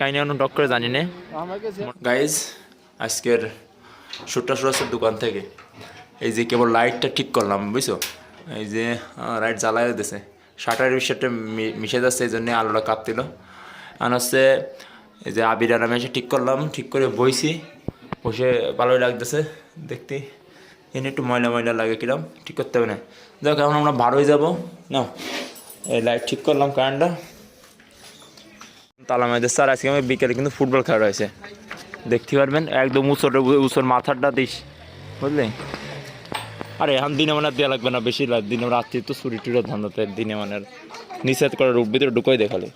কাহিনী অন্য ডক করে জানি না। গাইজ আজকের সুট্টা সুরাসের দোকান থেকে। এই যে কেবল লাইটটা ঠিক করলাম, বুঝছ? এই যে লাইট জ্বালাই দিতেছে। শাটারের বিষয়টা মিশে যাচ্ছে, এই জন্য আলোটা কাঁপতিল। আর হচ্ছে, এই যে আবির আরামে এসে ঠিক করলাম, ঠিক করে বইছি। বসে ভালোই লাগতেছে, দেখতে। এনে একটু ময়লা ময়লা লাগে কিরম, ঠিক করতে হবে না। দেখ এখন আমরা বারোই যাব না এই লাইট ঠিক করলাম কারেন্টটা তালা মাইদের স্যার, আজকে আমি বিকেলে কিন্তু ফুটবল খেলা রয়েছে। দেখতে পারবেন, একদম উঁচর উঁচর মাথাটা দিস, বুঝলি? আরে, এখন দিনে মানে দেওয়া লাগবে না, বেশি লাগ দিনে রাত্রি তো চুরি টুরির ধান্দাতে দিনে মানে নিষেধ করে রূপ ভিতরে ঢুকোই দেখালে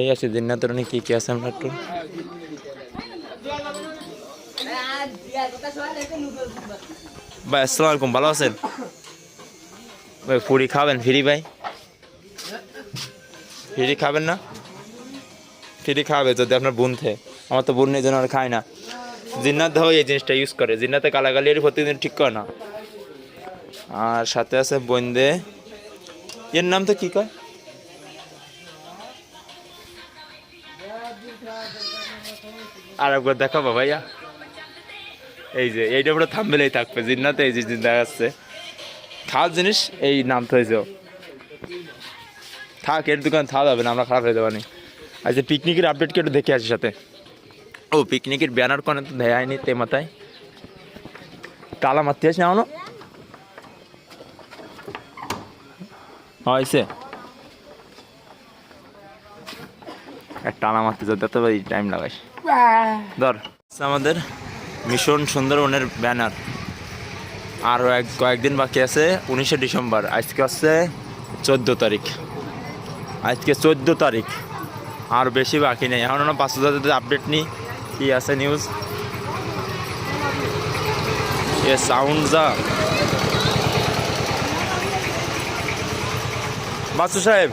এই আছে, দিন না তোর কি কি আছে আমরা একটু। ভাই, আসসালামু আলাইকুম, ভালো আছেন? ভাই, পুরি খাবেন, ফ্রি ভাই? ফ্রি খাবেন না? ফ্রি খাবে যদি আপনার বোন থে। আমার তো বোন নেই জন্য আর খায় না। জিন্নাত দাও এই জিনিসটা ইউজ করে। জিন্নাতে গালাগালি প্রতিদিন ঠিক করে না। আর সাথে আছে বন্দে এর নাম তো কী কয়? আর একবার দেখাবো ভাইয়া। এই যে এইটা পুরো থামবেলেই থাকবে। জিন্নাতে এই যে জিন্দা আসছে খাওয়ার জিনিস, এই নাম তো হয়েছে। থাক, এর দোকান থাকা যাবে না, আমরা খারাপ হয়ে যাবানি আচ্ছা পিকনিকের আপডেট কি একটু দেখে আসি সাথে? ও, পিকনিকের ব্যানার কোনে তো দেয় হয়নি তে মাথায়। তালা মারতে আসি না হয়েছে। এক টানা মারতে যেতে তো টাইম লাগাইস ধর আমাদের মিশন সুন্দরবনের ব্যানার আরও এক, কয়েকদিন বাকি আছে, উনিশে ডিসেম্বর। আজকে হচ্ছে চোদ্দ তারিখ। আজকে চোদ্দ তারিখ। আর বেশি বাকি নেই। এখন পাঁচ হাজার আপডেট নিই। কি আছে নিউজ এ সাউন্ড যা। বাসু সাহেব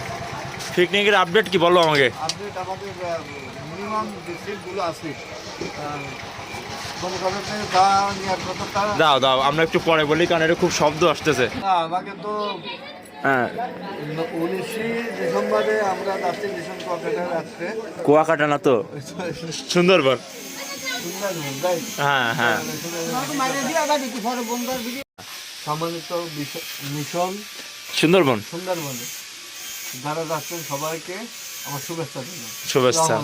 পিকনিকের আপডেট কি বলো আমাকে? আপডেট আমাদের মিনিমাম আছে দাও দাও আমরা একটু পরে বলি কারণ এটা খুব শব্দ আসতেছে। আমাকে তো হ্যাঁ। উনিশে ডিসেম্বরে আমরা রাত্রে কুয়াকাটা না তো? সুন্দরবন। সুন্দরবন হ্যাঁ হ্যাঁ। সম্মানিত মিশন সুন্দরবন। সুন্দরবনে। যারা যাচ্ছেন সবাইকে আমার শুভেচ্ছা শুভেচ্ছা।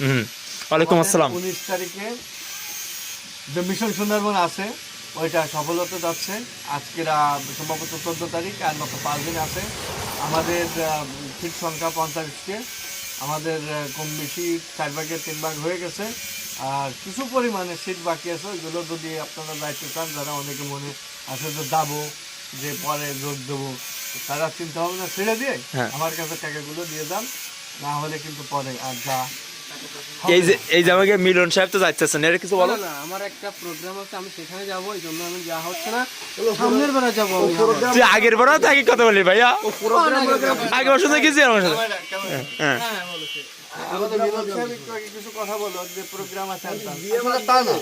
হুম। ওয়ালাইকুম আসসালাম। উনিশ তারিখে যে মিশন সুন্দরবন আছে ওইটা সফলতা যাচ্ছে। আজকের সম্ভবত চোদ্দ তারিখ আর মাত্র পাঁচ দিন আছে। আমাদের সিট সংখ্যা পঞ্চাশকে। আমাদের কম বেশি চার ভাগের তিন ভাগ হয়ে গেছে। আর কিছু পরিমাণে সিট বাকি আছে। ওইগুলো যদি আপনারা দায়িত্ব চান যারা অনেকে মনে আছে যে যাব যে পরে যোগ দেবো তারা চিন্তা ভাবনা ছেড়ে দিয়ে হ্যাঁ। আমার কাছে টাকাগুলো দিয়ে যান। না হলে কিন্তু পরে আর যা এই যে এই যে আমাকে মিলন সাহেব তো যাচ্ছেন এর কিছু বলো না, আমার একটা প্রোগ্রাম আছে আমি সেখানে যাব এই জন্য আমি যাওয়া হচ্ছে না। সামনের বেলা যাব আমি তুই আগের তো আগে কথা বলি ভাইয়া? আগে ওর সাথে গেছি আমার সাথে হ্যাঁ হ্যাঁ। বলেছে আমাদের বিনোদ সাহেব একটু আগে কিছু কথা বলো যে প্রোগ্রাম আছে আর তা। তা না।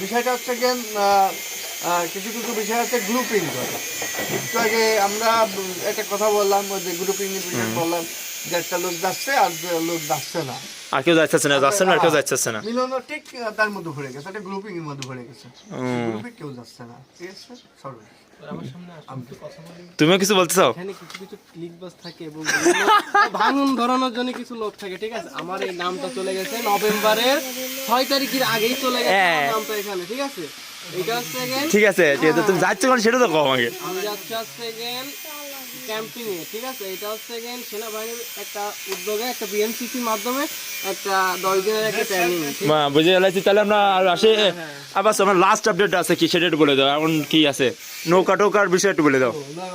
বিষয়টা হচ্ছে গেন কিছু কিছু বিষয় আছে গ্রুপিং করে। একটু আগে আমরা একটা কথা বললাম যে গ্রুপিং এর বিষয়ে বললাম। লোক যাচ্ছে আর লোক যাচ্ছে না। আর কেউ যাচ্ছে না যাচ্ছেন না আর কেউ যাচ্ছে না। মিলনও ঠিক তার মধ্যে ভরে গেছে একটা গ্রুপিং এর মধ্যে ভরে গেছে। গ্রুপে কেউ যাচ্ছে না ঠিক আছে? সর্ব। তুমিও কিছু বলতে চাও? এখানে কিছু কিছু ক্লিক বাস থাকে এবং ভাঙন ধরানোর জন্য কিছু লোক থাকে ঠিক আছে? আমার এই নামটা চলে গেছে নভেম্বরের ছয় তারিখের আগেই চলে গেছে হ্যাঁ। নামটা এখানে ঠিক আছে? ঠিক আছে ঠিক আছে তুমি যাচ্ছ কোন সেটা তো কও আমাকে আমি যাচ্ছি again ক্যাম্পিং এ ঠিক আছে? এটা হচ্ছে গেন সেনাবাহিনীর একটা উদ্যোগে একটা বিএনসিসির মাধ্যমে একটা দশ দিনের একটা ট্রেনিং মা, বুঝে গেলাইছি। তাহলে আমরা আর আসি আবার আমার লাস্ট আপডেট আছে কি? সেটা একটু বলে দাও এখন কি আছে? নৌকা টোকার বিষয় একটু বলে দাও। নৌকা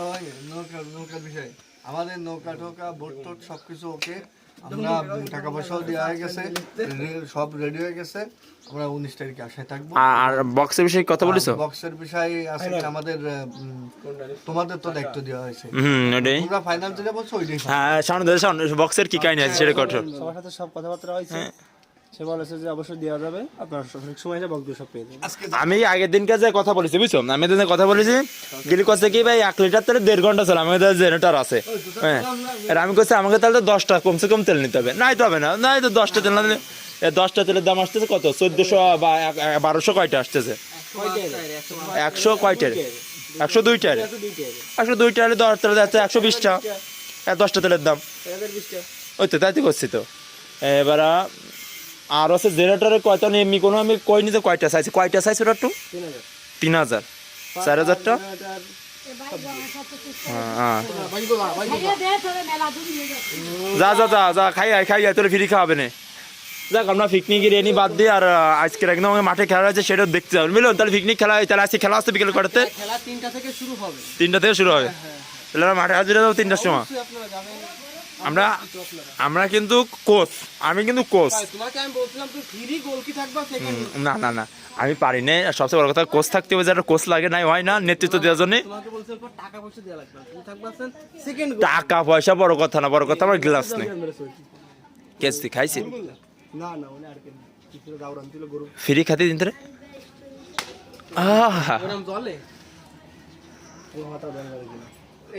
নৌকা নৌকার বিষয়। আমাদের নৌকা টোকা বোট টোট সবকিছু ওকে আমরা টাকা পয়সাও দেওয়া হয়ে গেছে সব রেডি হয়ে গেছে আমরা উনিশ তারিখে আশায় থাকব। আর- বক্সের বিষয়ে কথা বলেছ বক্সের বিষয়ে আছে কি আমাদের তোমাদের তো দায়িত্ব দেওয়া হয়েছে। হুম ওটাই। তোমরা ফাইনাল যেটা বলছো ওইটাই হ্যাঁ সামনে সামনে বক্সের কি কাহিনী আছে সেটা কথা সবার সাথে সব কথাবার্তা হয়েছে। সে বলেছে যে অবশ্যই দেওয়া যাবে। আপনার সঠিক সময় এসে বকগুলো সব পেয়ে যাবেন। আমি আগের দিনকে যে কথা বলেছি বুঝছ? আমি এদিন কথা বলেছি গিলি করছে কি ভাই এক লিটার তেলে দেড় ঘণ্টা চলে আমাকে জেনারেটার আছে। হ্যাঁ। আর আমি করছি আমাকে তাহলে তো দশটা কমসে কম তেল নিতে হবে। নাই তো হবে না নাই তো দশটা তেল না দশটা তেলের দাম আসতেছে কত? চোদ্দশো বা বারোশো কয়টা আসতেছে? একশো কয়টার একশো দুইটার একশো দুইটা হলে দশ তেলে যাচ্ছে একশো বিশটা। দশটা তেলের দাম। ওই তো তাই তো করছি তো। এবার আর হচ্ছে জেনারেটারে কয়টা নিয়ে এমনি কোনো আমি কই নিতে কয়টা চাইছি কয়টা চাইছি ওটা একটু? তিন হাজার। চার হাজারটা? হ্যাঁ, হ্যাঁ। যা যা যা যা খাই খাই তোর ফ্রি খাওয়াবে না। যাক আমরা পিকনিক পিকনিকের এনি বাদ দিয়ে আর আজকের একদম আমাকে মাঠে খেলা হয়েছে সেটাও দেখতে যাবেন বুঝলেন তাহলে পিকনিক খেলা হয় তাহলে আজকে খেলা আসতে বিকেল কটাতে? খেলা তিনটা থেকে শুরু হবে। তিনটা থেকে শুরু হবে। তাহলে মাঠে হাজিরা যাব তিনটার সময়। আপনারা যাবেন। আমরা আমরা কিন্তু কোচ আমি কিন্তু কোচ। তোমাকে আমি বলছিলাম তুমি ফ্রি গোল থাকবা না না না আমি পারি না আর সবচেয়ে বড় কথা কোচ থাকতে হবে যারা কোচ লাগে নাই হয় না নেতৃত্ব দেওয়ার জন্য। টাকা পয়সা বড় কথা না বড় কথা আমার গ্লাস নেই। কেসি খাইছি ছিল গরু। ফ্রি খাতে দিন তোরে।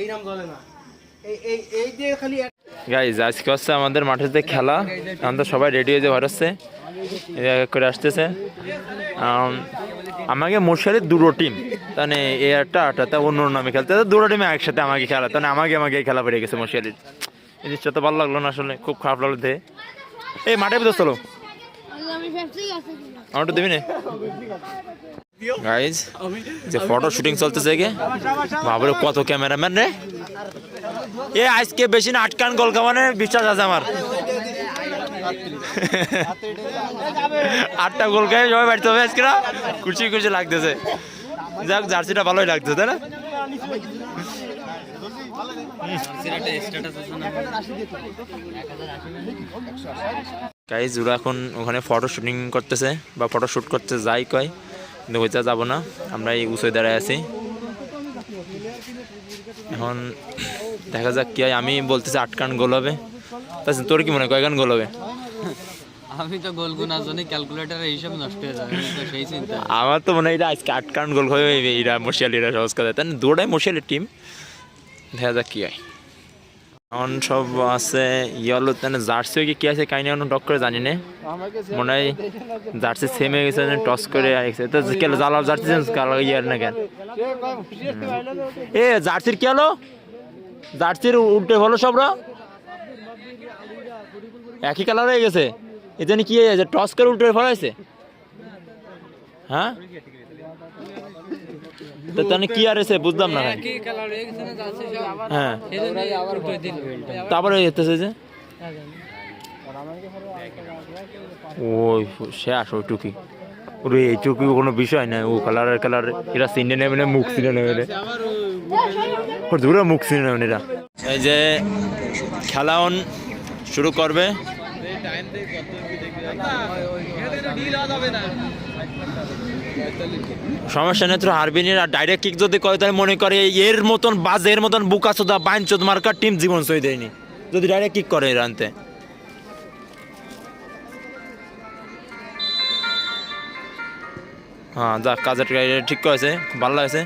এই নাম জলে না। এই এই এই যে খালি গাইজ আজকে হচ্ছে আমাদের মাঠেতে খেলা আমাদের সবাই রেডি হয়ে যে হচ্ছে করে আসতেছে। আমাকে মশারির দুটো টিম তাহলে এ একটা আটা তা অন্য নামে খেলতে দুটো টিমে একসাথে আমাকে খেলা তাহলে আমাকে আমাকে এই খেলা পড়ে গেছে মশারির এই জিনিসটা তো ভালো লাগল না আসলে খুব খারাপ লাগল দেখে। এই মাঠে ভিতর চলো। আমি আমার একটু দিবি না? গাইজ যে ফটো শুটিং চলতেছে গে? বাবরে কত ক্যামেরাম্যান রে? এ আজকে বেশি না আটকান গোল কামানে বিশ্বাস আছে আমার। আটটা গোল সবাই বাড়িতে হবে আজকে না? কুচি কুচি লাগতেছে। যাক জার্সিটা ভালোই লাগছে তাই না? গাইজ ওরা এখন ওখানে ফটো শুটিং করতেছে বা ফটো শ্যুট করতে যাই কয়। কিন্তু ওইটা যাব না। আমরা এই উঁচুয় দাঁড়ায় আছি। এখন দেখা যাক কি হয়। আমি বলতেছি আটকান গোল হবে। তোর কি মনে হয়? কয়গান গোল হবে? আমি তো গোল গুনার জন্য ক্যালকুলেটারে হিসাব নষ্ট হয়ে যাবে তো সেই চিন্তা। আমার তো মনে হয় এটা আজকে আটকান গোল হবে। এরা মশিয়ালিরা সহজ কথা। তাই দুটাই মশিয়ালির টিম দেখা যাক কি হয়। এখন সব আছে ইয়েলো তাহলে জার্সি কি কি আছে কাহিনী এখন ডক করে জানি না? মনে হয় জার্সি সেম হয়ে গেছে টস করে আসছে তো কেন জালার জার্সি কালার ইয়ার না কেন এ জার্সির কি হলো? জার্সির উল্টে হলো সবরা একই কালার হয়ে গেছে। এ জানি কি হয়েছে টস করে উল্টে ফেলাইছে। হ্যাঁ? তো তাহলে কি আর এসে বুঝলাম না ভাই। হয়ে। তারপরে যেতেছে যে? ওই শেষ ওই টুকি। ওরে এই টুকি কোনো বিষয় না ও কালারের কালার এরা সিনে নেবে না মুখ সিনে নেবে না। দূরে মুখ সিনে নেবে এরা। এই যে খেলা অন শুরু করবে। সমস্যা নেই, তোর হারবি আর ডাইরেক্ট কিক যদি করে, তাহলে মনে করে এর মতন বাজ, এর মতন বুকা চোদা, বাইন চোদ মার্কার টিম জীবন সই দেয়নি। যদি ডাইরেক্ট কিক করে এর আনতে হ্যাঁ যাক, কাজের ঠিক করেছে, ভালো লাগছে।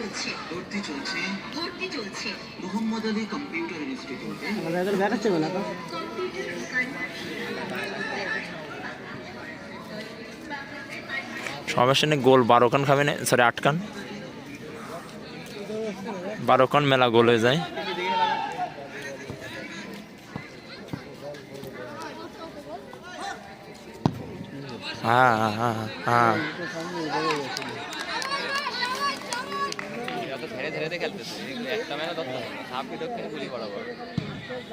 চলছে। ভর্তি চলছে। ভর্তি চলছে। মোহাম্মদ আলী কম্পিউটার ইনস্টিটিউটে। সমস্যা নেই গোল বারো খান খাবে না সরি আট খান। বারো খান মেলা গোল হয়ে যায়। হ্যাঁ হ্যাঁ হ্যাঁ হ্যাঁ।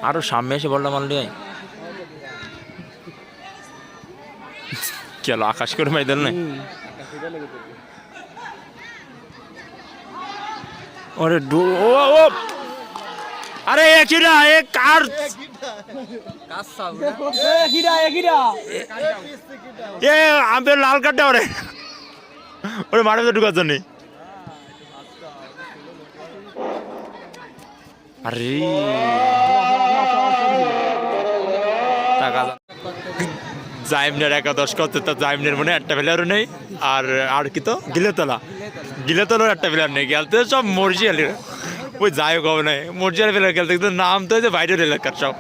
আরও সামনে এসে বললাম মারলি চলো আকাশ করে মাইদাল না? ওরে ডু, ও ও! আরে একই না এ কার? এ, আমি লাল কার্ডটা ওরে। ওরে মারে ঢুকার জন্য। আরে। টাকা জাইমনের একাদশ করতে তো জাইমনের মনে একটা প্লেয়ারও নেই, আর আর কি তো? গিলেতলা। গিলেতলার একটা প্লেয়ার নেই, গেলতে সব মর্জিয়ালি। ওই যাই হোক, হবে নাই মর্জিয়াল প্লেয়ার খেলতে কিন্তু নাম তো হয়েছে বাইরের এলাকার সব।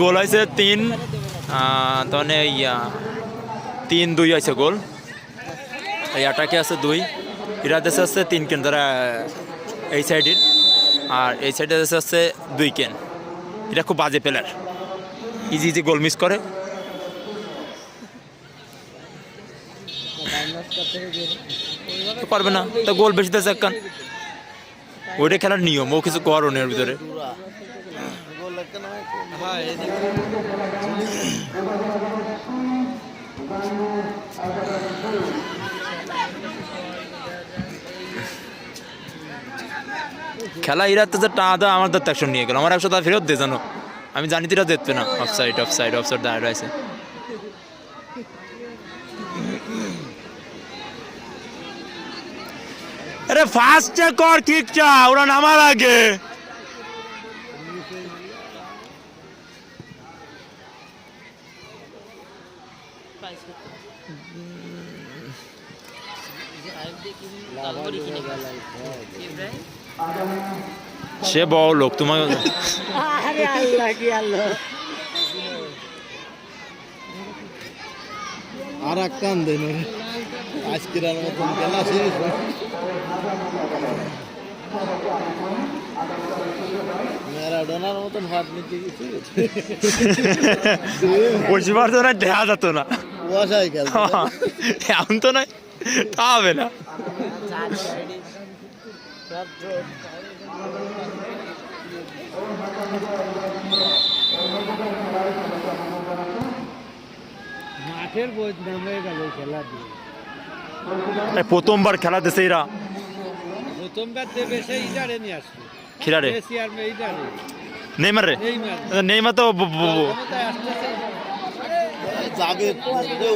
গোল হয়েছে তিন তখন ইয়া, তিন, দুই আছে গোল এই আটাকে আছে দুই। এরা দেশে আছে তিন কেন এই সাইডের আর এই সাইডে হচ্ছে দুই কেন। এটা খুব বাজে player easy easy goal miss করে। পারবে না। তো গোল বেশি দেশ একখান। ওইটা খেলার নিয়ম। ও কিছু করো ভিতরে। খেলা ইরাতে যে টা দা আমার তো একশো নিয়ে গেল। আমার একশো তা ফেরত দিয়ে জানো। আমি জানি তো এটা দেখবে না। Off side off side off side দাঁড়িয়ে রয়েছে। আরে ফার্স্টে কর ঠিক চা, ওরা নামার আগে। সে বড় লোক তোমার আর এক কান দেন আজকের মতন খেলা শেষ ম্যারাডোনার মতন হাত নিতে গেছি। পরিষেবার তো না দেখা যেত না। খেল এমন তো নয় তা হবে না। মাঠের বই নামে গেল খেলা দিয়ে। প্রথমবার খেলা দিছে এরা। প্রথমবার দেবে সেই নিয়ে নেইমার রে নেইমার। নেইমার। তো যাবে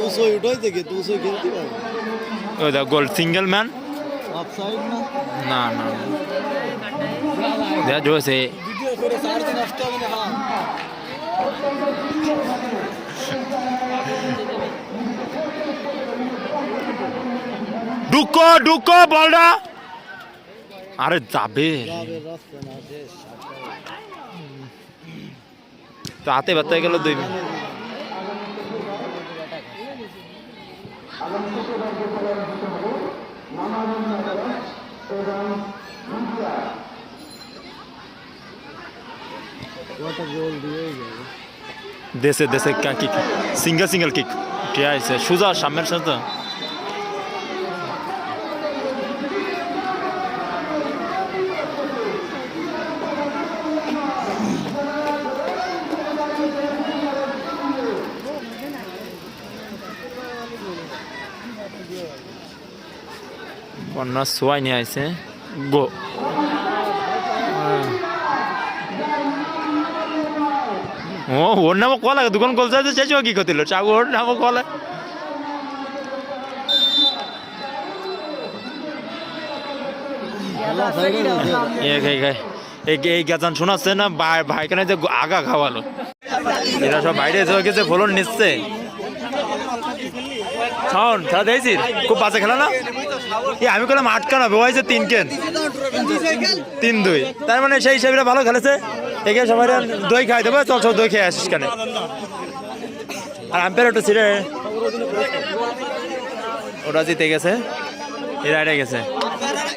উসো উঠোই থেকে তো উসো খেলতে পারবে ওই দেখ গোল সিঙ্গেল ম্যান? অফসাইড না? না না। জোসে। ভিডিও করে চার দিন নষ্ট হবে না ঢুকো ঢুকো বলটা আরে যাবে যাবে রাস্তা না শেষ তো হাতে ব্যথা গেল দুই মিনিট দেশে দেশে কিক। Single single kick. ঠিক আছে সোজা, সামনের সাথে কন্যা সোয়াই নিয়ে আইছে। গো। এক এই এই গাছান শোনাচ্ছে না? ভাইখানে যে আগা খাওয়ালো। এরা সব বাইরে গেছে নিচ্ছে। খুব বাজে খেলা না? আমি করলাম আটকা না হয়েছে তিন কেন তিন দুই। তার মানে সেই হিসাবে ভালো খেলেছে? এখানে সবাই দই খাই দেবো, চল চল, দই খেয়ে আসিস কেন। আর আম্পের ওটা ছিল ওটা জিতে গেছে। এরা এটা গেছে।